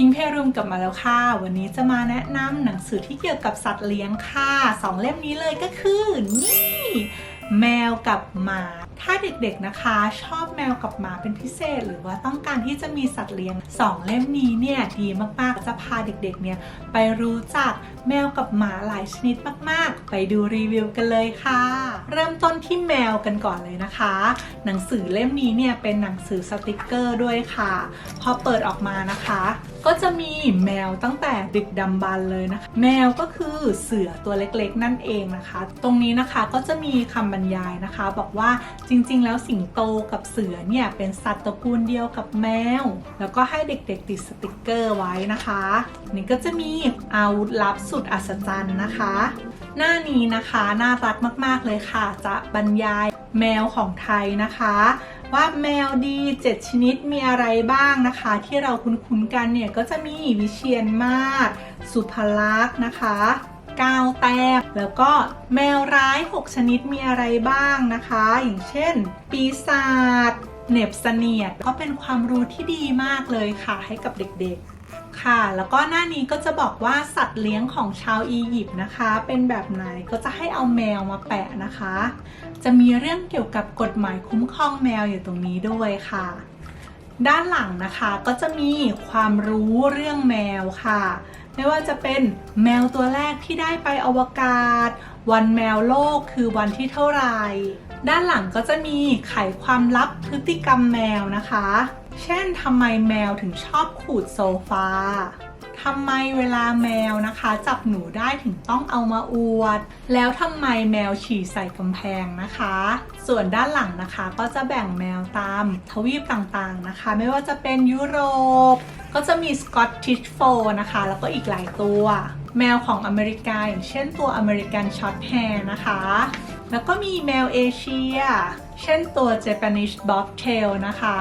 พิงเพรุมกลับมาแล้วค่ะ วันนี้จะมาแนะนำหนังสือที่เกี่ยวกับสัตว์เลี้ยงค่ะสองเล่มนี้เลยก็คือนี่ แมวกับหมา ถ้าเด็กๆนะคะ ชอบแมวกับหมาเป็นพิเศษ หรือว่าต้องการที่จะมีสัตว์เลี้ยงสองเล่มนี้เนี่ยดีมากๆ จะพาเด็กๆเนี่ยไปรู้จักแมวกับหมาหลายชนิดมากๆ ไปดูรีวิวกันเลยค่ะ เริ่มต้นที่แมวกันก่อนเลยนะคะ หนังสือเล่มนี้เนี่ยเป็นหนังสือสติกเกอร์ด้วยค่ะ พอเปิดออกมานะคะ ก็จะมีแมวตั้งแต่ดึกดำบรรเลยนะคะ แมวก็คือเสือตัวเล็กๆ นั่นเองนะคะ ตรงนี้นะคะก็จะมีคำบรรยายนะคะ บอกว่าจริง ๆ แล้วสิงโตกับเสือเนี่ยเป็นสัตว์ตระกูลเดียวกับแมว แล้วก็ให้เด็กๆติดสติกเกอร์ไว้นะคะ นี่ก็จะมีอาวุธลับสุดอัศจรรย์นะคะ หน้านี้นะคะน่ารักมากๆเลยค่ะ จะบรรยายแมวของไทยนะคะ ว่าแมวดี 7 ชนิดมีอะไรบ้างนะคะ ที่เราคุ้นๆกันเนี่ยก็จะมีวิเชียนมาศสุภลักษณ์นะคะ ก้าวแต้ม แล้วก็แมวร้าย 6 ชนิดมีอะไรบ้างนะคะ อย่างเช่น ปีศาจเน็บเสนียดก็เป็นความรู้ที่ดีมากเลยค่ะให้กับเด็กๆ ค่ะ แล้วก็หน้านี้ก็จะบอกว่าสัตว์เลี้ยงของชาวอียิปต์นะคะ เป็นแบบไหนก็จะให้เอาแมวมาแปะนะคะ จะมีเรื่องเกี่ยวกับกฎหมายคุ้มครองแมวอยู่ตรงนี้ด้วยค่ะ ด้านหลังนะคะก็จะมีความรู้เรื่องแมวค่ะ ไม่ว่าจะเป็นแมวตัวแรกที่ได้ไปอวกาศ วันแมวโลกคือวันที่เท่าไหร่ ด้านหลังก็จะมีไขความลับพฤติกรรมแมวนะคะ เช่นทำไมแมวถึงชอบขูดโซฟา ทำไมเวลาแมวนะคะ จับหนูได้ถึงต้องเอามาอวด แล้วทำไมแมวฉี่ใส่กำแพงนะคะ ส่วนด้านหลังนะคะก็จะแบ่งแมวตามทวีปต่างๆนะคะ ไม่ว่าจะเป็นยุโรป ก็จะมีสกอตติชโฟนะคะ แล้วก็อีกหลายตัว แมวของอเมริกาอย่างเช่นตัวอเมริกันช็อตแฮร์นะคะ แล้วก็มีแมวเอเชีย เช่นตัว Japanese Bobtail นะคะ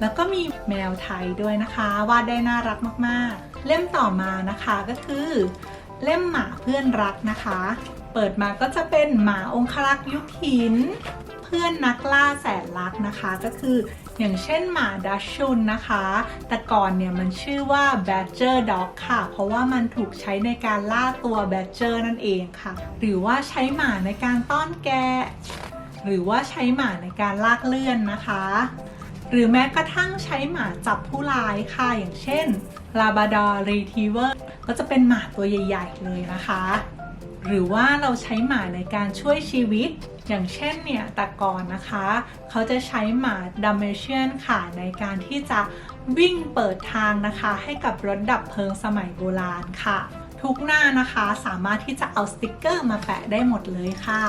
แล้วก็มีแมวไทยด้วยนะคะ วาดได้น่ารักมาก ๆ เล่มต่อมานะคะก็คือ เล่มหมาเพื่อนรักนะคะ เปิดมาก็จะเป็นหมาองครักษ์ยุคหิน เพื่อนนักล่าแสนรักนะคะ ก็คืออย่างเช่นหมาดัชชุนนะคะ แต่ก่อนเนี่ยมันชื่อว่า Badger Dog ค่ะ เพราะว่ามันถูกใช้ในการล่าตัว Badger นั่นเองค่ะ หรือว่าใช้หมาในการต้อนแกะ หรือว่าใช้หมาในการลากเลื่อนนะคะ หรือแม้กระทั่งใช้หมาจับผู้ร้ายค่ะ อย่างเช่น Labrador Retriever ก็จะเป็นหมาตัวใหญ่ ๆ เลยนะคะ หรือว่าเราใช้หมาในการช่วยชีวิต อย่างเช่นเนี่ยแต่ก่อนนะคะ เขาจะใช้หมาดัมเมเชียนค่ะ ในการที่จะวิ่งเปิดทางนะคะ ให้กับรถดับเพลิงสมัยโบราณค่ะ ทุกหน้านะคะสามารถที่จะเอาสติกเกอร์มาแปะได้หมดเลยค่ะ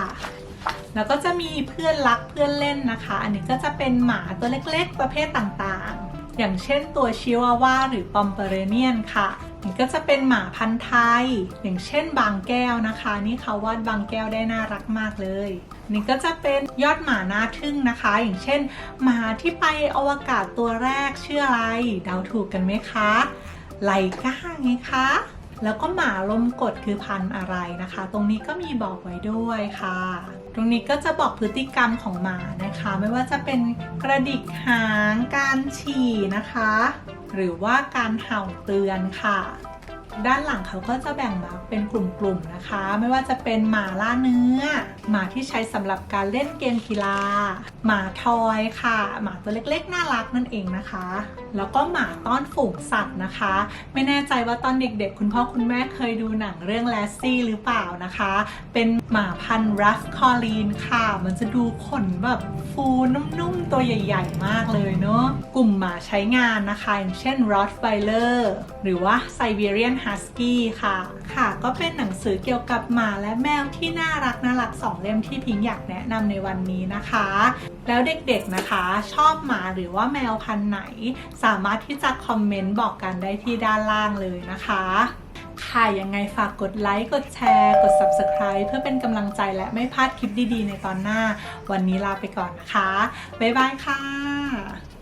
แล้วก็จะมีเพื่อนรักเพื่อนเล่นนะคะ อันนี้ก็จะเป็นหมาตัวเล็กๆ ประเภทต่างๆ อย่างเช่นตัวชิวาว่าหรือปอมเปอเรเนียนค่ะนี่ก็จะเป็นหมาพันธุ์ไทย อย่างเช่นบางแก้วนะคะ นี่เขาวาดบางแก้วได้น่ารักมากเลย นี่ก็จะเป็นยอดหมาหน้าทึ่งนะคะ อย่างเช่น หมาที่ไปอวกาศตัวแรกชื่ออะไรเดาถูกกันไหมคะไลก้าไงคะแล้วก็หมาลมกดคือพันธุ์อะไรนะคะ ตรงนี้ก็มีบอกไว้ด้วยค่ะ ตรงนี้ก็จะบอกพฤติกรรมของหมานะคะ ไม่ว่าจะเป็นกระดิกหางการฉี่นะคะ หรือว่าการเห่าเตือนค่ะ ด้านหลังเขาก็จะแบ่งมาเป็นกลุ่มๆนะคะ ไม่ว่าจะเป็นหมาล่าเนื้อ หมาที่ใช้สำหรับการเล่นเกมกีฬา หมาทอยค่ะ หมาตัวเล็กๆ น่ารักนั่นเองนะคะ แล้วก็หมาต้อนฝูงสัตว์นะคะ ไม่แน่ใจว่าตอนเด็กๆ คุณพ่อคุณแม่เคยดูหนังเรื่องแลสซี่หรือเปล่านะคะ เป็นหมาพันธุ์รัฟคอลีนค่ะ มันจะดูขนแบบฟูนุ่มๆ ตัวใหญ่ ๆ มากเลยเนาะกลุ่มหมาใช้งานนะคะอย่างเช่น Rottweiler หรือว่า Siberian Husky ค่ะ ค่ะ ก็เป็นหนังสือเกี่ยวกับหมาและแมวที่น่ารักน่ารักสองเล่มที่พิงอยากแนะนำในวันนี้นะคะ แล้วเด็กๆนะคะ ชอบหมาหรือว่าแมวพันธุ์ไหน สามารถที่จะคอมเมนต์บอกกันได้ที่ด้านล่างเลยนะคะค่ะยังไงฝากกดไลค์ กดแชร์ กด Subscribe เพื่อเป็นกำลังใจและไม่พลาดคลิปดีๆ ในตอนหน้า วันนี้ลาไปก่อนนะคะ บ๊ายบายค่ะ